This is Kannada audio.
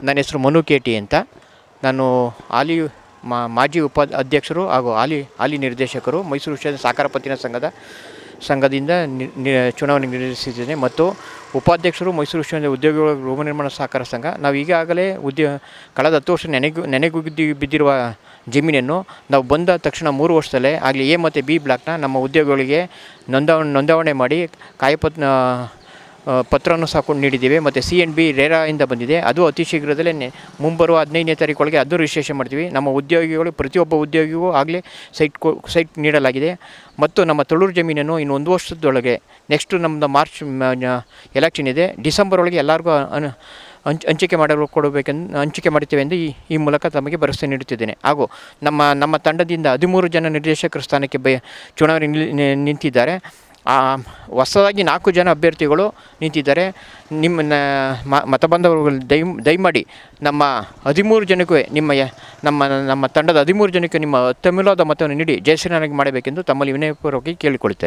ನನ್ನ ಹೆಸರು ಮನು ಕೆಟಿ ಅಂತ. ನಾನು ಹಾಲಿ ಮಾಜಿ ಉಪ ಅಧ್ಯಕ್ಷರು ಹಾಗೂ ಹಾಲಿ ಹಾಲಿ ನಿರ್ದೇಶಕರು ಮೈಸೂರು ವಿಶ್ವ ಸಹಕಾರ ಪತ್ತಿನ ಸಂಘದ ಸಂಘದಿಂದ ನಿ- ಚುನಾವಣೆ ನಿರ್ವಹಿಸಿದ್ದೇನೆ ಮತ್ತು ಉಪಾಧ್ಯಕ್ಷರು ಮೈಸೂರು ವಿಶ್ವವಿದ್ಯಾಲಯ ಉದ್ಯೋಗಿಗಳ ಗೃಹ ನಿರ್ಮಾಣ ಸಹಕಾರ ಸಂಘ. ನಾವು ಈಗಾಗಲೇ ಉದ್ಯೋ ಕಳೆದ ಹತ್ತು ವರ್ಷ ನೆನೆಗು ನೆನೆಗುದ್ದಿ ಬಿದ್ದಿರುವ ಜಮೀನನ್ನು ನಾವು ಬಂದ ತಕ್ಷಣ ಮೂರು ವರ್ಷದಲ್ಲೇ ಆಗಲಿ ಎ ಮತ್ತು ಬಿ ಬ್ಲಾಕ್ನ ನಮ್ಮ ಉದ್ಯೋಗಿಗಳಿಗೆ ನೋಂದಾವಣೆ ನೋಂದಾವಣೆ ಮಾಡಿ ಕಾಯಪತ್ರ ಆ, ಪತ್ರವನ್ನು ಸಹ ಕೊಂಡು ನೀಡಿದ್ದೀವಿ. ಮತ್ತು ಸಿ ಎನ್ ಬಿ ರೇರಾಯಿಂದ ಬಂದಿದೆ. ಅದು ಅತಿ ಶೀಘ್ರದಲ್ಲೇ ಮುಂಬರುವ ಹದಿನೈದನೇ ತಾರೀಕೊಳಗೆ ಅದು ರಿಜಿಸ್ಟ್ರೇಷನ್ ಮಾಡ್ತೀವಿ. ನಮ್ಮ ಉದ್ಯೋಗಿಗಳು, ಪ್ರತಿಯೊಬ್ಬ ಉದ್ಯೋಗಿಗೂ ಆಗಲೇ ಸೈಟ್ ಸೈಟ್ ನೀಡಲಾಗಿದೆ. ಮತ್ತು ನಮ್ಮ ತಳೂರು ಜಮೀನನ್ನು ಇನ್ನು ಒಂದು ವರ್ಷದೊಳಗೆ ನೆಕ್ಸ್ಟು ನಮ್ಮದು ಮಾರ್ಚ್ ಎಲೆಕ್ಷನ್ ಇದೆ. ಡಿಸೆಂಬರ್ ಒಳಗೆ ಎಲ್ಲರಿಗೂ ಹಂಚ್ ಹಂಚಿಕೆ ಮಾಡಲು ಕೊಡಬೇಕೆಂದು ಹಂಚಿಕೆ ಮಾಡುತ್ತೇವೆ ಎಂದು ಈ ಈ ಮೂಲಕ ತಮಗೆ ಭರವಸೆ ನೀಡುತ್ತಿದ್ದೇನೆ. ಹಾಗೂ ನಮ್ಮ ನಮ್ಮ ತಂಡದಿಂದ ಹದಿಮೂರು ಜನ ನಿರ್ದೇಶಕರ ಸ್ಥಾನಕ್ಕೆ ಬ ಚುನಾವಣೆ ನಿಂತಿದ್ದಾರೆ. ಹೊಸದಾಗಿ ನಾಲ್ಕು ಜನ ಅಭ್ಯರ್ಥಿಗಳು ನಿಂತಿದ್ದಾರೆ. ನಿಮ್ಮ, ನ- ಮ- ಮತ ಬಂದವರು ದಯ ದಯಮಾಡಿ ನಮ್ಮ ಹದಿಮೂರು ಜನಕ್ಕೂ ನಿಮ್ಮ ನಮ್ಮ ನಮ್ಮ ತಂಡದ ಹದಿಮೂರು ಜನಕ್ಕೆ ನಿಮ್ಮ ಅತ್ಯಮೂಲ್ಯವಾದ ಮತವನ್ನು ನೀಡಿ ಜಯಶ್ರೀನಾರಾಯಣ ಮಾಡಬೇಕೆಂದು ತಮ್ಮಲ್ಲಿ ವಿನಯಪೂರ್ವಕವಾಗಿ ಕೇಳಿಕೊಳ್ಳುತ್ತೇನೆ.